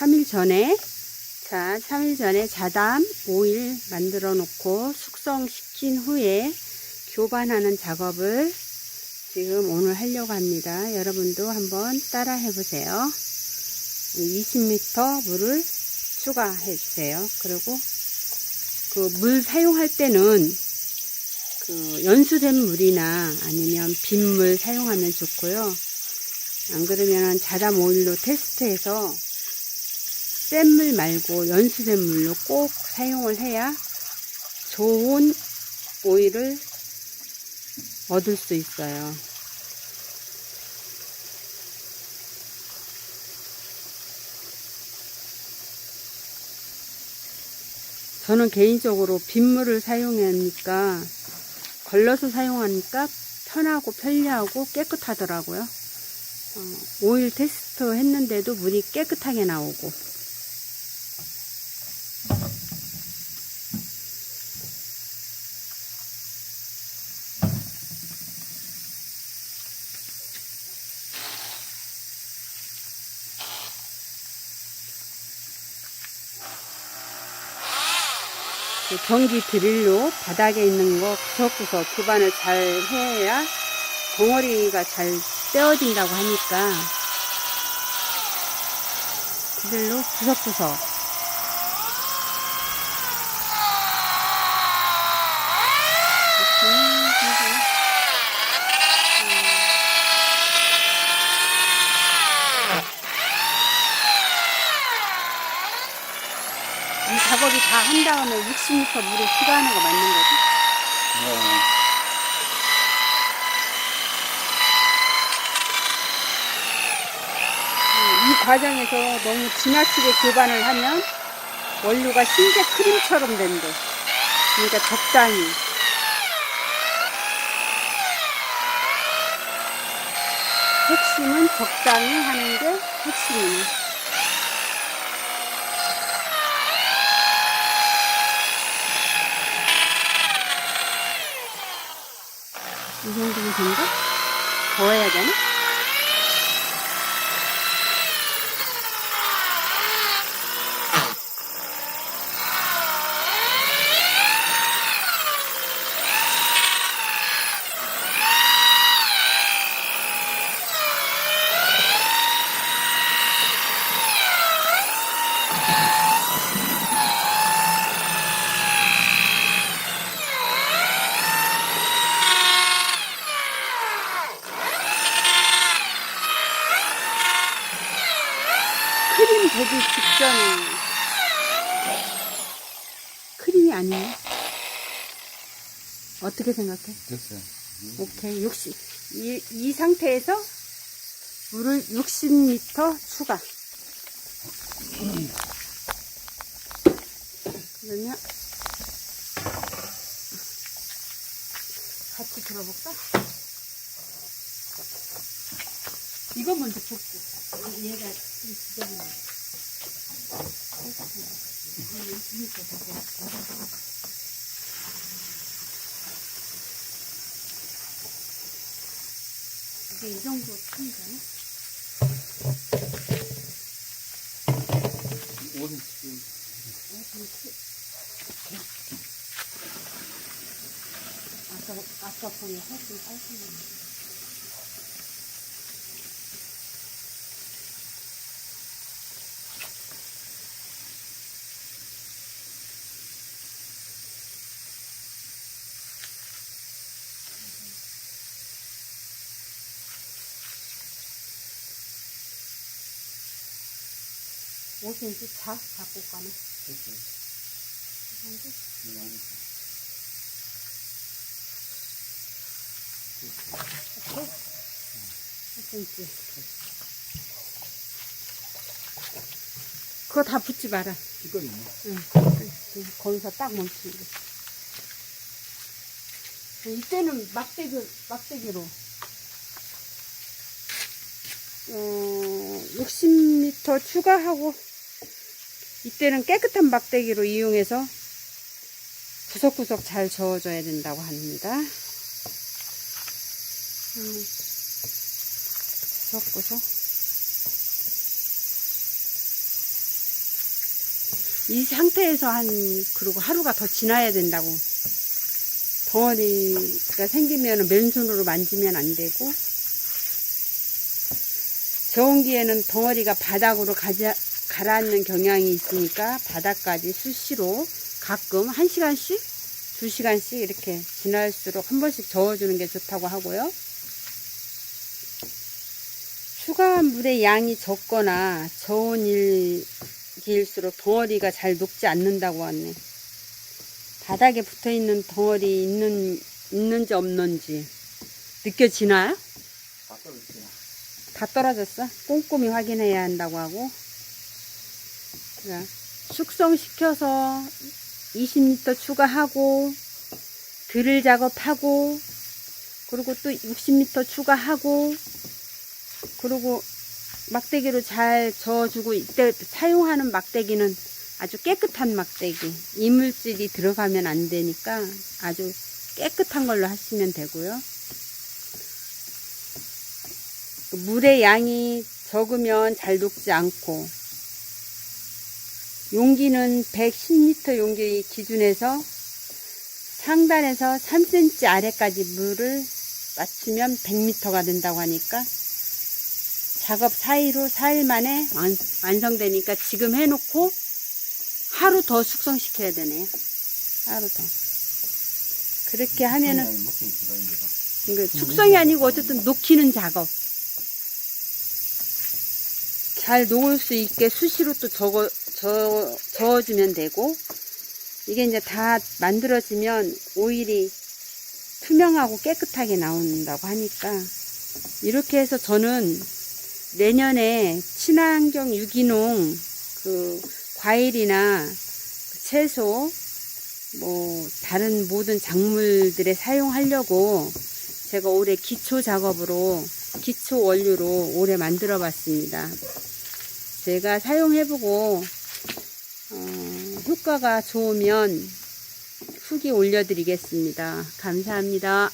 3일 전에 자 3일 전에 자담 오일 만들어 놓고 숙성시킨 후에 교반하는 작업을 지금 오늘 하려고 합니다. 여러분도 한번 따라 해보세요. 20m 물을 추가해 주세요. 그리고 그 물 사용할 때는 그 연수된 물이나 아니면 빗물 사용하면 좋고요. 안 그러면 자담 오일로 테스트해서 센물 말고 연수된 물로 꼭 사용을 해야 좋은 오일을 얻을 수 있어요. 저는 개인적으로 빗물을 사용하니까 걸러서 사용하니까 편하고 편리하고 깨끗하더라고요. 어, 오일 테스트 했는데도 물이 깨끗하게 나오고 전기 드릴로 바닥에 있는 거 구석구석 교반을 잘 해야 덩어리가 잘 떼어진다고 하니까 드릴로 구석구석 이렇게 해서 이 작업이 다 한 다음에 60m 물을 추가하는 거 맞는 거지? 음, 이 과정에서 너무 지나치게 교반을 하면 원료가 흰색 크림처럼 된대. 그러니까 적당히. 핵심은 적당히 하는 게 핵심이네. 이 정도면 된가? 더 해야 되나? 크림 되기 직전에 크림이 아니에요? 어떻게 생각해? 됐어요. 오케이 60. 이, 이 상태에서 물을 60m 추가. 그러면 같이 들어볼까? 이거 먼저 붓고 얘가 지저분해. 이게 이 정도 큰가? 옷은 지금. 아까 아까 보니 훨씬 훨씬. 5cm 차 잡고 가네. 됐어. 이렇게. 5cm. 그거 다 붙지 마라. 이거 있네. 응. 거기서 딱 멈추고. 이때는 막대기, 막대기로. 어, 60m 추가하고 이때는 깨끗한 막대기로 이용해서 구석구석 잘 저어줘야 된다고 합니다. 음, 구석구석. 이 상태에서 한 그리고 하루가 더 지나야 된다고 덩어리가 생기면 맨손으로 만지면 안 되고 저온기에는 덩어리가 바닥으로 가지, 가라앉는 경향이 있으니까 바닥까지 수시로 가끔 한 시간씩 두 시간씩 이렇게 지날수록 한 번씩 저어주는 게 좋다고 하고요. 추가한 물의 양이 적거나 저온 일기일수록 덩어리가 잘 녹지 않는다고 하네. 바닥에 붙어 있는 덩어리 있는 있는지 없는지 느껴지나요? 다 떨어졌어? 꼼꼼히 확인해야 한다고 하고. 자, 숙성시켜서 20리터 추가하고, 드릴 작업하고, 그리고 또 60리터 추가하고, 그리고 막대기로 잘 저어주고, 이때 사용하는 막대기는 아주 깨끗한 막대기. 이물질이 들어가면 안 되니까 아주 깨끗한 걸로 하시면 되고요. 물의 양이 적으면 잘 녹지 않고 용기는 110리터 용기 기준에서 상단에서 3cm 아래까지 물을 맞추면 100m가 된다고 하니까 작업 사이로 4일 만에 완, 완성되니까 지금 해놓고 하루 더 숙성시켜야 되네요. 하루 더. 그렇게 하면은 먹기 기다립니다. 이거 숙성이 아니고 어쨌든 녹히는 작업. 잘 녹을 수 있게 수시로 또 저거, 저, 저어주면 되고, 이게 이제 다 만들어지면 오일이 투명하고 깨끗하게 나온다고 하니까, 이렇게 해서 저는 내년에 친환경 유기농, 그, 과일이나 그 채소, 뭐, 다른 모든 작물들에 사용하려고 제가 올해 기초 작업으로, 기초 원료로 올해 만들어 봤습니다. 제가 사용해보고, 어, 효과가 좋으면 후기 올려드리겠습니다. 감사합니다.